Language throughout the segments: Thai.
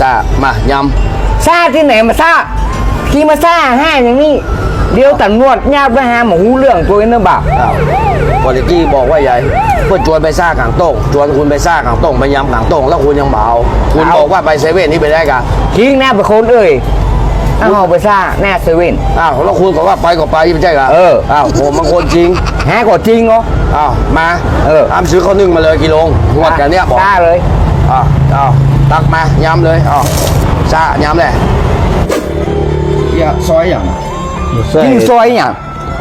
ซามายำซาที่ไหนมาซาขี่มาซาห้าอย่างนี้ เดี๋ยวตำรวจญาติไปหาหมอหูเรื่องตัวเองนะบ่าวอ้าวพอตะกี้บอกว่าใหญ่เพื่อชวนไปซ่ากลางโต้งชวนคุณไปซ่ากลางโต้งไปยำกลางโต้งแล้วคุณยังเบาคุณบอกว่าไปเซเว่นนี่ไปได้กะทิ้งหน้าไปคนเอ่ยเอาเอาไปซาหน้าเซเว่น อ้าวแล้วคุณบอกว่าไปก็ไปไม่ใช่กะเออ อ้าวผมบางคนจริงหาก็จริงเหรอ อ้าวมาเออ ทำซื้อข้าวนึ่งมาเลยกิโลงวดกันเนี้ยบอก ซาเลย อ้าวอ้าว ตักมายำเลยอ้าวซ่ายำเลยอย่าซอยอย่างกินซอยอย่าง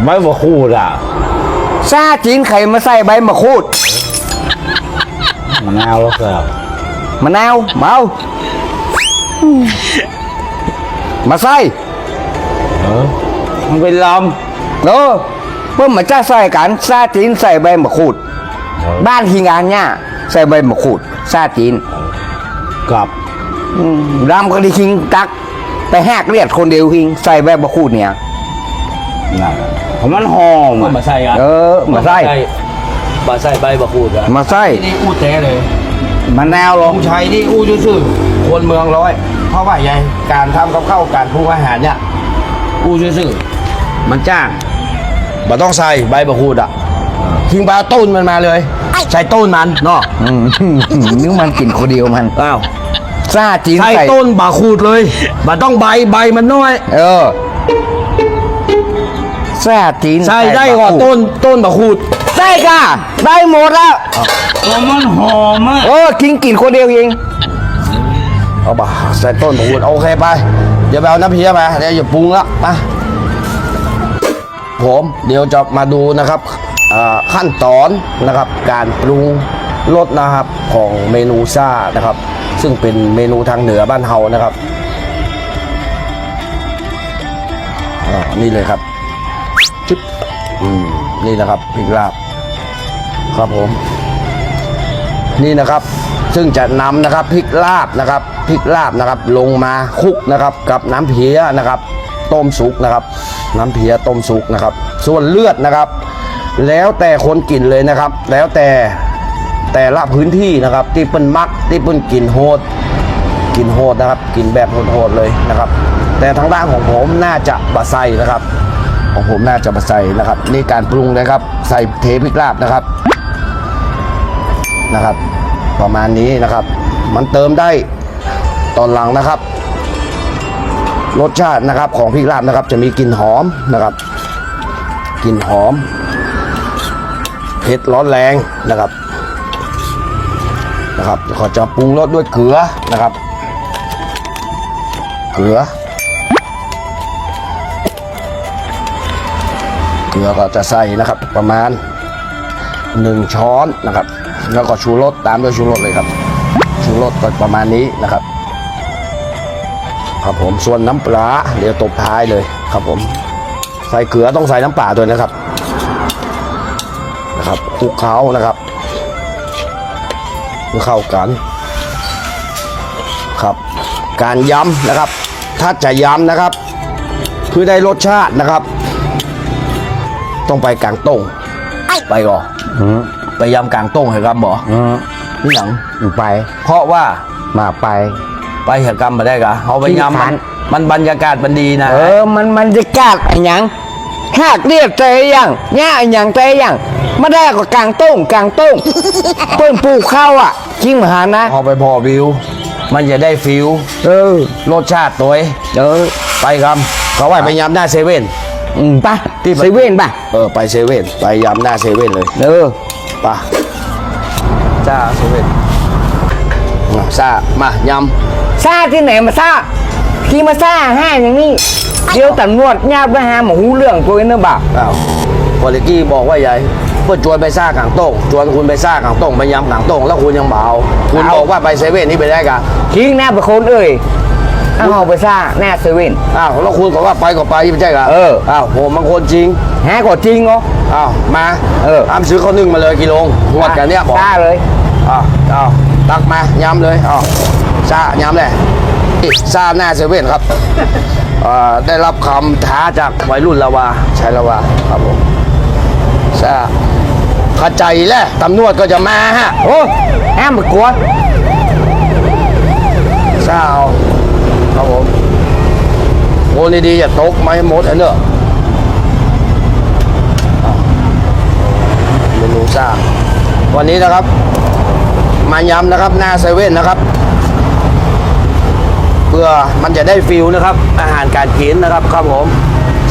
ไม่มาคูดอะซาจีนไข่มาใส่ใบมะขูดมะนาวแล้วก็มะนาวเมามาใส่เออมันเป็นลเออเพื่อมาจ้าใส่กันซาจีนใส่ใบมะขูดำบ้านทีงานเนี่ยใส่ใบมะขูดซาจีน กับอืมรำก็ไดีคิงตัก ไปแหกเลียดคนเดียวคิง ใส่ใบมะขูดเนี่ยนั่นเพราะมันหอมมาใส่อะเออมาใส่มาใส่ใบบักคูดอะมาใส่นี่อู้แท้เลยมะนาวลลงชัยนี่อู้ซื่อๆคนเมืองร้อย เพราะว่าไงการทำกับข้าวการปรุงอาหารเนี่ยอู้ซื่อๆมันจ้างมันต้องใส่ใบบักคูดอะทิ้งปลาต้นมันมาเลย ใส่ต้นมันเนาะอืมนึกมันกินคนเดียวมันอ้าวซาจีนใส่ใส่ต้นบักคูดเลยมันต้องใบใบมันน้อย เออซาจีนใส่ได้ก่อนบักขูต้นต้นบักคูดได้ค่ะได้หมดแล้วเพราะมันหอมอะเออกินกินคนเดียวเองเอาบ่าใส่ต้นบักคูดโอเคไปเดี๋ยวไปเอาน้ำเพียมาเดี๋ยวอย่าปรุงละไปผมเดี๋ยวจะมาดูนะครับอ่า ขั้นตอนนะครับการปรุงรสนะครับของเมนูซ่านะครับ ซึ่งเป็นเมนูทางเหนือบ้านเฮานะครับอ่านี่เลยครับจึ๊บอืมนี่นะครับพริกลาบครับผม นี่นะครับซึ่งจะนำนะครับพริกลาบนะครับพริกลาบนะครับลงมาคลุกนะครับกับน้ำเพียนะครับ ต้มสุกนะครับ น้ำเพียต้มสุกนะครับ ส่วนเลือดนะครับ แล้วแต่คนกินเลยนะครับ แล้วแต่แต่ละพื้นที่นะครับ ที่เปิ้นมักที่เปิ้นกินโหดกินโหดนะครับ กินแบบโหดๆเลยนะครับ แต่ทางด้านของผมน่าจะบะไซนะครับ ของผมน่าจะบะไซนะครับ นี่การปรุงนะครับ ใส่เทพริกลาบนะครับนะครับ ประมาณนี้นะครับ มันเติมได้ตอนหลังนะครับ รสชาตินะครับของพริกลาบนะครับ จะมีกลิ่นหอมนะครับกลิ่นหอม เผ็ดร้อนแรงนะครับนะครับขอจะปรุงรสด้วยเกลือนะครับ เกลือ เกลือก็จะใส่นะครับประมาณหนึ่งช้อนนะครับ แล้วก็ชูรสตามด้วยชูรสเลยครับ ชูรสก็ประมาณนี้นะครับครับผมส่วนน้ำปลาเดี๋ยวตบท้ายเลยครับผม ใส่เกลือต้องใส่น้ำปลาด้วยนะครับ นะครับคลุกเคล้านะครับเพื่อเข้ากันครับการย้ำนะครับ ถ้าจะย้ำนะครับ เพื่อได้รสชาตินะครับ ต้องไปกลางต้งไปก่อนอืมไปยำกลางต้งเหรอครับบออืมนี่หยังไป เพราะว่ามาไปไปเหตุกรรมมาได้กะเอาไปที่ยำฐามันนมันบรรยากาศมันดีนะ เออ มันมันจะกาดไอ้หยังหากเรียกใจยังย่าไอ้หยังใจยัง ไม่ได้ก็กลางต้งกลางต้งเปิ้นปลูกข้าวอะจริงมหานะ เอาไปพอวิว มันจะได้ฟิลเออ รสชาติตัวเองเออ ไปครับเขาว่าไปยำหน้าเซเว่น อืมไป่ะที่เซเว่นป่ะ เออ ไปเซเว่น ไปยำหน้าเซเว่นเลยเออ ไป่ะจ้าเซเว่นอะซ่ามายซาที่ไหนมาซาขี่มาซาห้าอย่างนี้ เดี๋ยวตำรวจญาติไปหาหมอหูเรื่องตัวเองนะบ่าวำอ้าว พอตะกี้บอกว่าใหญ่เพื่อชวนไปซ่ากลางโต้งชวนคุณไปซ่ากลางโต้งไปยำกลางโต้งแล้วคุณยังเบาคุณบอกว่าไปเซเว่นนี่ไปได้กะทิ้งหน้าไปคนเอ่ยเอาเอาไปซาหน้าเซเว่นอ้าวแล้วคุณบอกว่าไปก็ไปไม่ใช่กะเอออ้าวผมบางคนจริงหาก็จริงเหรออ้าวมาเอออ้ามซื้อข้าวนึ่งมาเลยกิโลงวดกันเนี้ยบอกซาเลยอ้าวอ้าวตักมายำเลยอ้าวซ่ายำเลยอิซ่าหน้าเซเว่นครับเอ่อ ได้รับคำท้าจากวัยรุ่นละวาช่ละวาครับผมใช่ขจายแล้วตำรวจก็จะมาฮะโอ้แอมกวนซะเาครับผมโอนดีๆอย่าตกไมหมดเหรเนอะเมนูซ่าวันนี้นะครับ มาย้ำนะครับหน้าเซเว่นนะครับ เพื่อมันจะได้ฟิลนะครับ อาหารการกินนะครับครับผม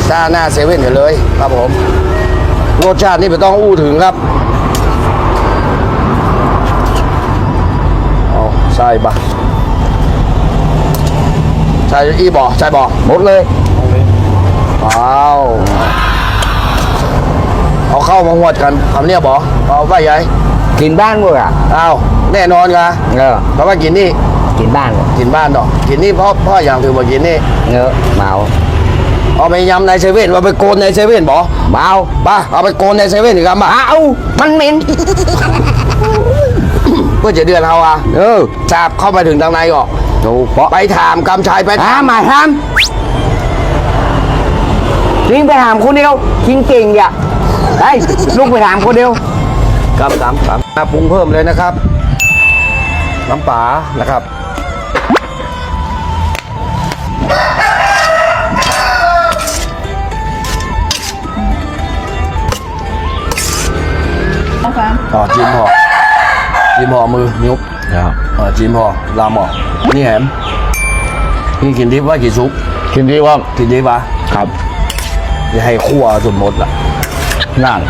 ซ่าหน้าเซเว่นกันเลยครับผม รสชาตินี่ไม่ต้องอู้ถึงครับเอาใส่บะใส่อีบ่อใส่บ่อหมดเลยเอาเอาเข้ามาหวดกันคำเนี้ยบ่เอาไปยัยกินบ้านด้วยอะเอาแน่นอนกะเออเพราะว่ากินนี่ กินบ้านเลยกินบ้านดอกกินนี่เพราะเพราะอย่างถือว่ากินนี่เงอะเมาเอาไปยำในเซเว่นเอาไปโกนในเซเว่นบ่เมาป่ะเอาไปโกนในเซเว่นอีกครับมาเอามันเหม็นเพื่อจะเดือนเฮาอะเออจาบเข้าไปถึงทางในก่อนดูเพราะไปถามกำชัยไปหาถามมาทำทิ้งไปถามคนเดียวทิ้งเก่งอย่าไอ้ยลูกไปถามคนเดียวกำถามถามมาปรุงเพิ่มเลยนะครับ น้ำปลานะครับ อ๋อจิ้มห่อจิ้มห่อมือนิ้วเออจิ้มห่อลามห่อนี่แหมนี่กินดิบว่ากินซุปกินดีว่ากินดิบปะครับอย่าให้คั่วจนหมดละนั่น